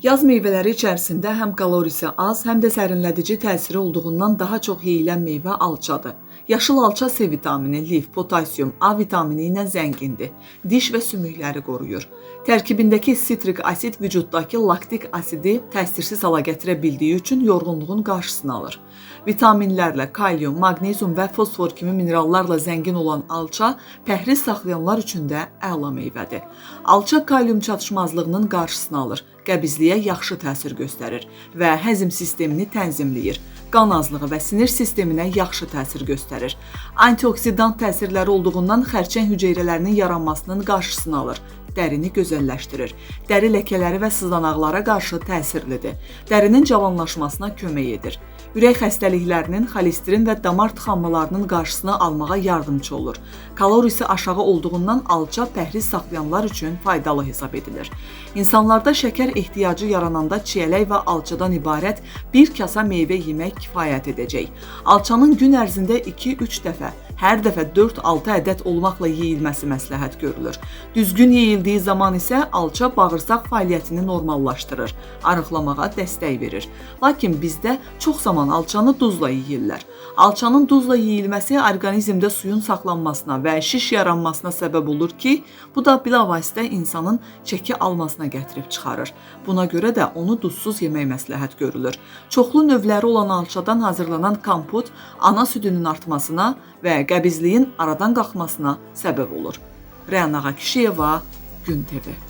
Yaz meyvələri içərisində həm kalorisi az, həm də sərinlədici təsiri olduğundan daha çox yeyilən meyvə alçadır. Yaşıl alça C vitamini, lif, potasium, A vitamini ilə zəngindir. Diş və sümükləri qoruyur. Tərkibindəki sitrik asid vücuddakı laktik asidi təsirsiz hala gətirə bildiyi üçün yorğunluğun qarşısını alır. Vitaminlərlə, kalium, maqnezium və fosfor kimi minerallarla zəngin olan alça pəhriz saxlayanlar üçün də əla meyvədir. Alça kalium çatışmazlığının qarşısını alır, qəbizliyə yaxşı təsir göstərir və həzm sistemini tənzimləyir. Qan azlığı və sinir sisteminə yaxşı təsir göstərir. Antioksidant təsirləri olduğundan xərçəng hüceyrələrinin yaranmasının qarşısını alır dərini gözəlləşdirir. Dəri ləkələri və sızanaqlara qarşı təsirlidir. Dərinin cavanlaşmasına kömək edir. Ürək xəstəliklərinin, xolesterin və damar tıxanmalarının qarşısını almağa yardımçı olur. Kalorisi aşağı olduğundan alça pəhriz saxlayanlar üçün faydalı hesab edilir. İnsanlarda şəkər ehtiyacı yarananda çiyələk və alçadan ibarət bir kasa meyvə yemək kifayət edəcək. Alçanın gün ərzində 2-3 dəfə hər dəfə 4-6 ədəd olmaqla yeyilməsi məsləhət görülür. Düzgün yeyildiyi zaman isə alça bağırsaq fəaliyyətini normallaşdırır, arıqlamağa dəstək verir. Lakin bizdə çox zaman alçanı duzla yeyirlər. Alçanın duzla yeyilməsi orqanizmdə suyun saxlanmasına və şiş yaranmasına səbəb olur ki, bu da bilavasitə insanın çəki almasına gətirib çıxarır. Buna görə də onu duzsuz yemək məsləhət görülür. Çoxlu növləri olan alçadan hazırlanan kompot ana südünün artmasına və qəbizliyin aradan qalxmasına səbəb olur. Rəna Kişiyeva, Gün TV